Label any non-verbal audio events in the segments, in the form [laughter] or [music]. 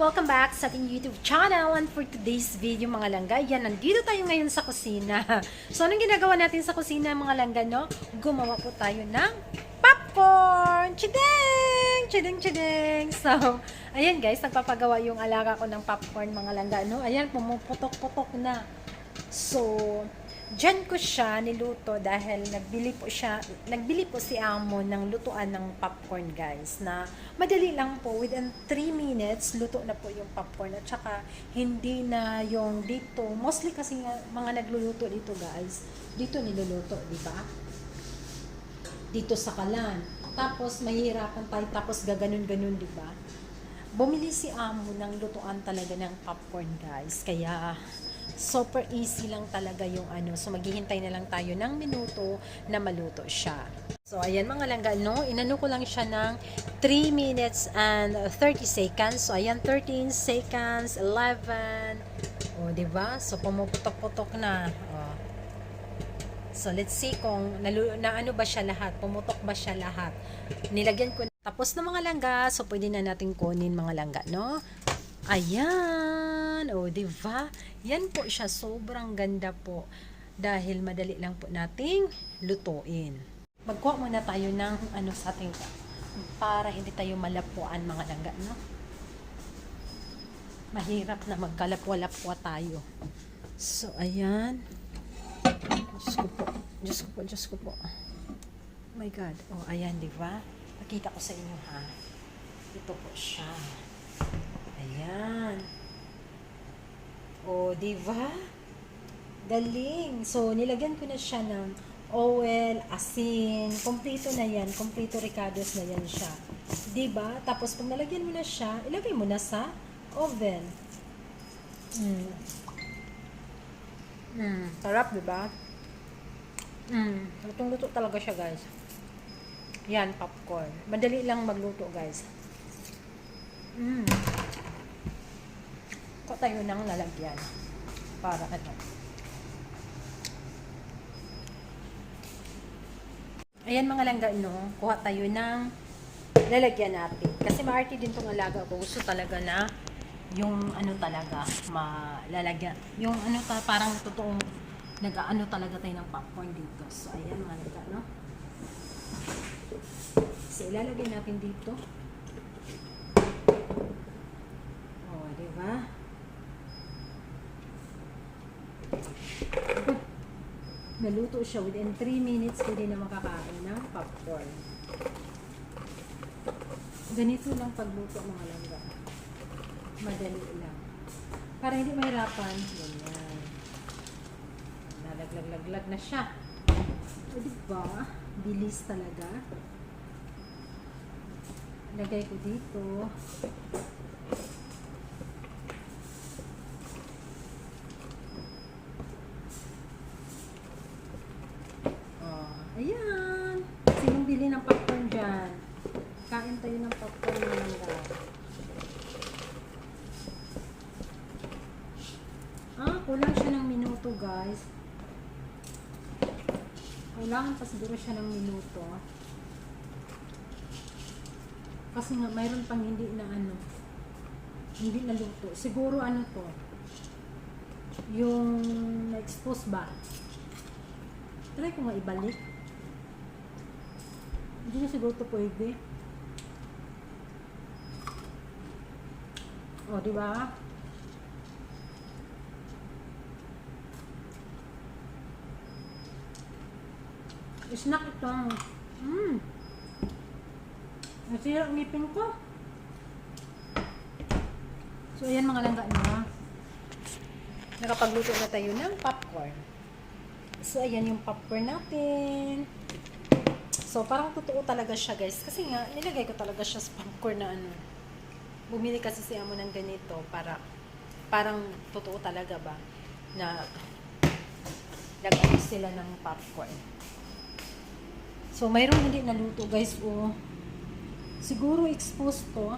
Welcome back sa ating YouTube channel and for today's video mga langga, yan, nandito tayo ngayon sa kusina. [laughs] So, anong ginagawa natin sa kusina mga langga, no? Gumawa po tayo ng popcorn! Chideng! Chideng, chideng! [laughs] So, ayan guys, nagpapagawa yung alaga ko ng popcorn mga langga, no? Ayan, pumuputok-putok na. So, Diyan ko siya niluto dahil nagbili po siya, nagbili po si Amo ng lutuan ng popcorn guys na madali lang po. Within 3 minutes luto na po yung popcorn. At saka hindi na yung dito. Mostly kasi nga mga nagluluto dito guys dito niluluto di ba? Dito sa kalan. Tapos mahihirapan tayo. Tapos gaganon-ganon di ba? Bumili si Amo ng lutuan talaga ng popcorn guys. Kaya super easy lang talaga yung ano. So, maghihintay na lang tayo ng minuto na maluto siya. So, ayan mga langga, no? Inano ko lang siya ng 3 minutes and 30 seconds. So, ayan, 13 seconds, 11. O, ba? So, pumuputok-putok na. O. So, let's see kung nalu- na ano ba siya lahat. Pumutok ba siya lahat. Nilagyan ko tapos na mga langga, so pwede na natin kunin mga langga, no? Ayan! O, di ba? Yan po siya. Sobrang ganda po. Dahil madali lang po nating lutuin. Magkuha muna tayo ng ano sa ating para hindi tayo malapuan mga langga, no? Mahirap na magkalapwa-lapwa tayo. So, ayan. Diyos ko po. Diyos ko po, Diyos ko po. Oh my God. Oh, ayan, di ba? Pakita ko sa inyo, ha? Ito po siya. Ayan. O, di ba? Galing. So, nilagyan ko na siya ng oil, asin, kompleto na yan, kompleto ricados na yan siya. Di ba? Tapos, pag nalagyan mo na siya, ilagay mo na sa oven. Mm. Mm. Sarap, di ba? Mm. Lutong-luto talaga siya, guys. Yan, popcorn. Madali lang magluto, guys. Mm. Tayo ng lalagyan. Para ano. Ayan mga langga, no? Kuha tayo ng lalagyan natin. Kasi maarte din tong alaga ko. Gusto talaga na yung ano talaga, malalagyan. Yung ano ta, parang totoong nag-ano talaga tayo ng popcorn dito. So, ayan mga langga, no? So, ilalagay natin dito. Oh, di ba? Naluto siya within 3 minutes pwede na makakain ng popcorn. Ganito lang pagluto mga langga. Madali lang. Para hindi mahirapan, ganyan. Nalaglag-laglag na siya. O, diba? Bilis talaga. Lagay ko dito. Oh, ayan. Sinong bili ng popcorn dyan? Kain tayo ng popcorn na langga. Ah, kulang siya ng minuto, guys. Kailangan pa siguro siya ng minuto. Kasi nga, mayroon pang hindi na ano, hindi na luto. Siguro ano to, yung na-expose ba? Try ko nga ibalik. Hindi na siguro to pwede. O, di ba? Snack ito. Mmm. Nasira ang ngipin ko. So, ayan mga langga na. Nakapagluto na tayo ng popcorn. So, ayan yung popcorn natin. So, parang totoo talaga siya, guys. Kasi nga, nilagay ko talaga siya sa popcorn na ano. Bumili kasi si Amo ng ganito para parang totoo talaga ba na nag sila ng popcorn. So, mayroong hindi naluto, guys. O, siguro exposed to.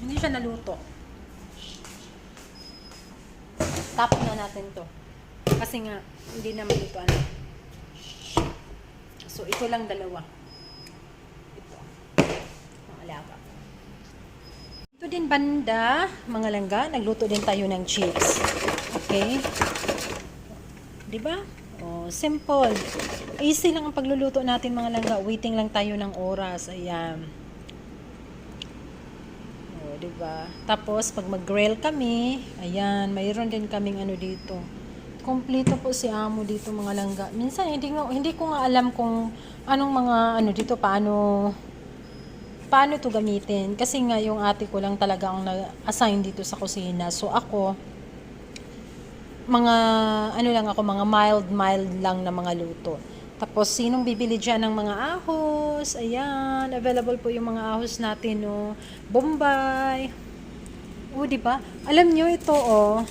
Hindi siya naluto. Tapon na natin to. Kasi nga, hindi na maluto ano. So, ito lang dalawa. Ito. Ang alaga. din banda, mga langga, nagluto din tayo ng chips. Okay? 'Di ba? Oh, simple. Easy lang ang pagluluto natin mga langga. Waiting lang tayo ng oras. Ayan. Oh, 'di ba? Tapos pag mag-grill kami, ayan, mayroon din kaming ano dito. Kompleto po si Amo dito mga langga. Minsan hindi nga, hindi ko nga alam kung anong mga ano dito paano paano to gamitin kasi nga yung ate ko lang talaga ang na-assign dito sa kusina. So ako mga ano lang ako mga mild mild lang na mga luto. Tapos sinong bibili diyan ng mga ahos? Ayan, available po yung mga ahos natin no. Bombay. O di ba? Alam nyo ito oh.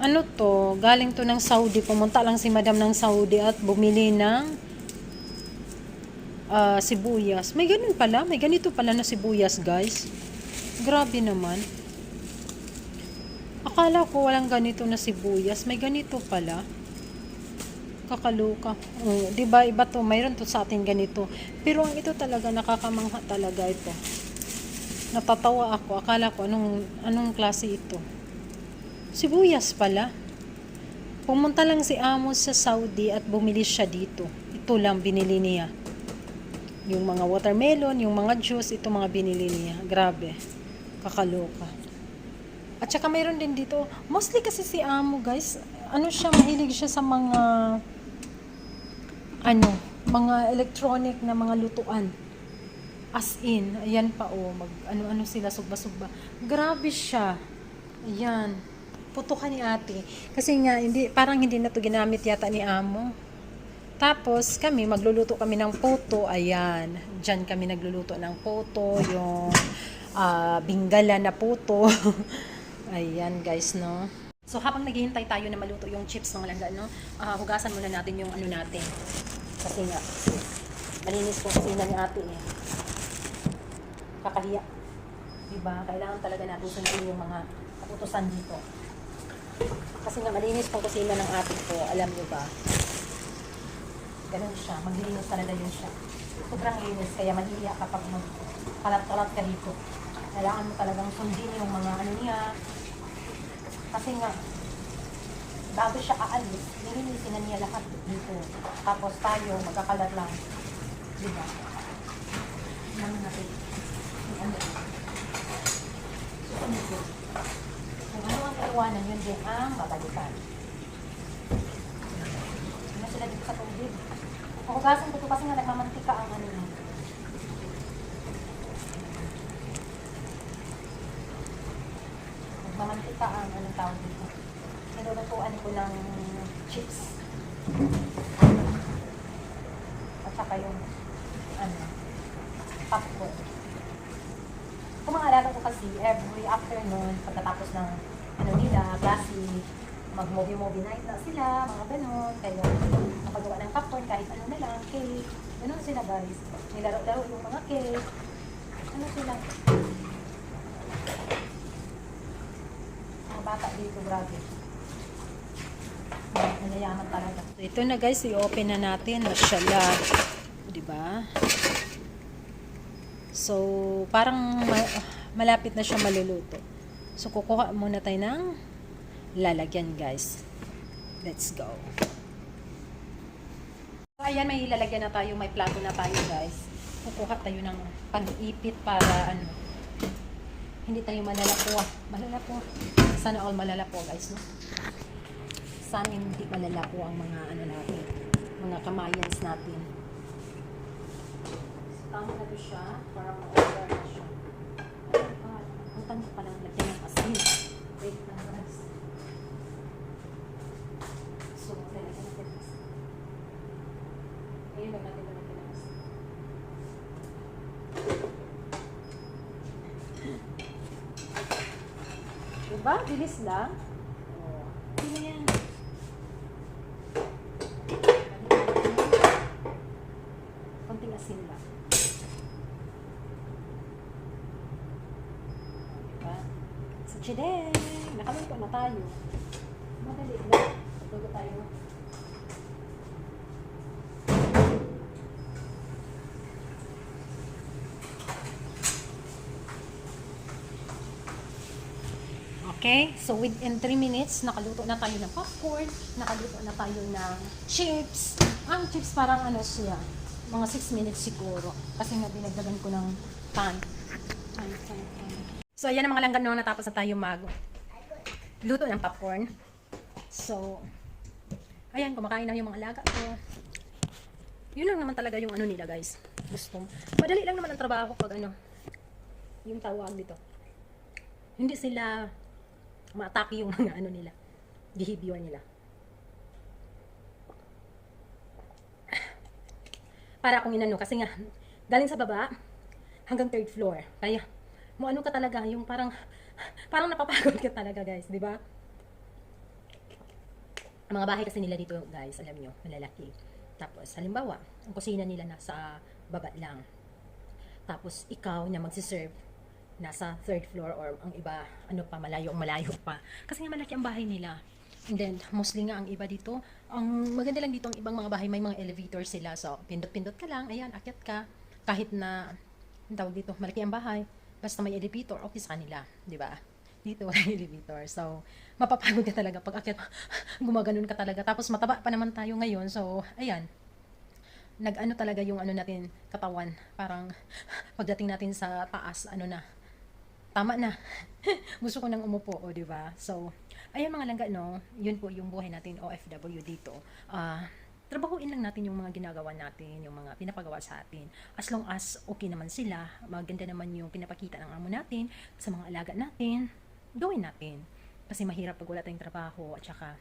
Ano to? Galing to ng Saudi. Pumunta lang si Madam ng Saudi at bumili ng ah, sibuyas. May ganun pala. May ganito pala na sibuyas, guys. Grabe naman. Akala ko walang ganito na sibuyas. May ganito pala. Kakaluka. Oh, 'di ba iba to? Mayroon to sa atin ganito. Pero ang ito talaga nakakamangha talaga ito. Natatawa ako. Akala ko anong anong klase ito. Sibuyas pala. Pumunta lang si Amos sa Saudi at bumili siya dito. Ito lang binili niya. Yung mga watermelon, yung mga juice, ito mga binili niya. Grabe. Kakaloka. At saka mayroon din dito, mostly kasi si Amo guys, ano siya, mahilig siya sa mga, ano, mga electronic na mga lutuan. As in, ayan pa oh, mag, ano-ano sila, sugba-sugba. Grabe siya. Ayan. Putukan ni ate. Kasi nga, hindi, parang hindi na to ginamit yata ni Amo. Tapos kami, magluluto kami ng poto. Ayan. Diyan kami nagluluto ng poto. Yung ah, bingala na poto. [laughs] Ayan guys, no? So habang naghihintay tayo na maluto yung chips ng langga, no? ah, hugasan muna natin yung ano natin. Kasi nga, malinis po kusina ni ate eh. Kakahiya. Diba? Kailangan talaga natin sundin yung mga kaputusan dito. Kasi nga malinis pong kusina ng ate ko, alam nyo ba? Ganun siya, maglilinis talaga yun siya. Sobrang linis, kaya mahihiya kapag magkalat-kalat ka dito. Kailangan mo talagang sundin yung mga ano niya. Kasi nga, bago siya aalis, nilinisin na niya lahat dito. Tapos tayo, magkakalat lang. Diba? Ano natin? Ano? Susunod yun. Kung ano ang kaiwanan, yun din ang babalikan. Ano sila dito sa tubig? Hugasan ko to kasi nga nagmamantika ang ano niya. Nagmamantika ang anong tawag dito. Nilulutuan ko ng chips. At saka yung ano, popcorn. Kung mga alaga ko kasi, every afternoon, pagkatapos ng ano nila, klase, mag-movie-movie night na sila, mga ganon, kaya nakagawa ng popcorn, kahit ano na lang, cake, ganon sila guys. Nilaro-laro yung mga cake, ano sila. Bata dito, grabe. Nalayaman talaga. So, ito na guys, i-open na natin. Mashallah. Di ba? So, parang ma- malapit na siya maluluto. So, kukuha muna tayo ng lalagyan, guys. Let's go. So, ayan, may lalagyan na tayo. May plato na tayo, guys. Kukuha tayo ng pang-ipit para, ano, hindi tayo malalapo. Malalapo. Sana all malalapo, guys, no? Sana hindi malalapo ang mga, ano natin, mga kamayans natin. Tama na to siya para ma-order na siya. Ah, ang tanda pa lang lagyan ng asin. Wait lang guys. So, lalagyan natin ng asin. Ngayon lang natin lalagyan ng asin. Diba? Bilis lang. Oh. Hindi na yan. Konting asin lang. Diba? So, chideng! Nakaluto na tayo. Madali lang. Tugo tayo. Okay? So, within 3 minutes, nakaluto na tayo ng popcorn, nakaluto na tayo ng chips. Ang chips parang ano siya, mga 6 minutes siguro. Kasi nga dinagdagan ko ng pan. So, ayan ang mga langgan nung natapos na tayo mag luto ng popcorn. So, ayan, kumakain na yung mga alaga ko. Yun lang naman talaga yung ano nila, guys. Gusto. Madali lang naman ang trabaho pag ano, yung tawag dito. Hindi sila ma-atake yung mga ano nila, behavior nila. Para akong inano, kasi nga, galing sa baba, hanggang third floor. Kaya, mo ano ka talaga, yung parang, parang napapagod ka talaga, guys, di ba? Ang mga bahay kasi nila dito, guys, alam nyo, malalaki. Tapos, halimbawa, ang kusina nila nasa baba lang. Tapos, ikaw na magsiserve, nasa third floor or ang iba, ano pa, malayo, malayo pa. Kasi nga malaki ang bahay nila. And then, mostly nga ang iba dito, ang maganda lang dito ang ibang mga bahay, may mga elevator sila. So, pindot-pindot ka lang, ayan, akyat ka. Kahit na, ang tawag dito, malaki ang bahay, basta may elevator, okay sa kanila, di ba? Dito [laughs] wala elevator. So, mapapagod ka talaga pag akyat, [laughs] gumaganon ka talaga. Tapos mataba pa naman tayo ngayon. So, ayan, nag-ano talaga yung ano natin, katawan. Parang [laughs] pagdating natin sa taas, ano na, tama na. [laughs] Gusto ko nang umupo, o, di ba? So, ayan mga langga, no? Yun po yung buhay natin, OFW dito. Ah, trabahuin lang natin yung mga ginagawa natin, yung mga pinapagawa sa atin. As long as okay naman sila, maganda naman yung pinapakita ng amo natin sa mga alaga natin, gawin natin. Kasi mahirap pag wala tayong trabaho at saka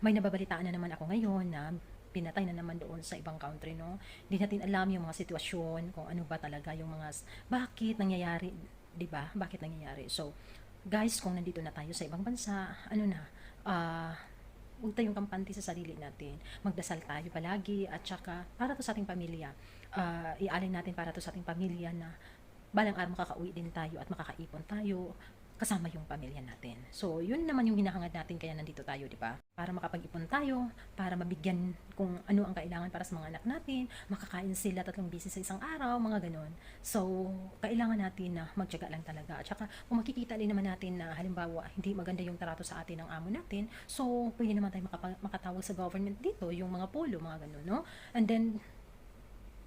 may nababalitaan na naman ako ngayon na pinatay na naman doon sa ibang country, no? Hindi natin alam yung mga sitwasyon, kung ano ba talaga yung mga, bakit nangyayari, di ba? Bakit nangyayari? So, guys, kung nandito na tayo sa ibang bansa, ano na, ah, huwag tayong kampante sa sarili natin. Magdasal tayo palagi at saka para to sa ating pamilya. Ah, ialin natin para to sa ating pamilya na balang araw makakauwi din tayo at makakaipon tayo kasama yung pamilya natin. So, yun naman yung hinahangad natin kaya nandito tayo, di ba? Para makapag-ipon tayo, para mabigyan kung ano ang kailangan para sa mga anak natin, makakain sila tatlong beses sa isang araw, mga ganon. So, kailangan natin na magtyaga lang talaga. At saka, kung makikita din naman natin na halimbawa, hindi maganda yung trato sa atin ng amo natin, so, pwede naman tayo makapa- makatawag sa government dito, yung mga polo, mga ganon, no? And then,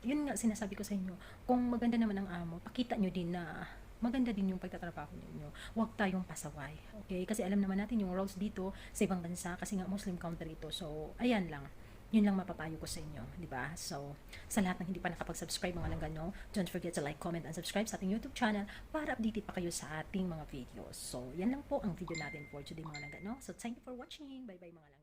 yun nga sinasabi ko sa inyo, kung maganda naman ang amo, pakita nyo din na maganda din yung pagtatrabaho ninyo. Huwag tayong pasaway. Okay? Kasi alam naman natin yung roles dito sa ibang bansa kasi nga Muslim country ito. So, ayan lang. Yun lang mapapayo ko sa inyo, di ba? So, sa lahat ng hindi pa nakapag-subscribe mga langgano, don't forget to like, comment, and subscribe sa ating YouTube channel para updated pa kayo sa ating mga videos. So, yan lang po ang video natin for today mga langgano. So, thank you for watching. Bye-bye mga langgano.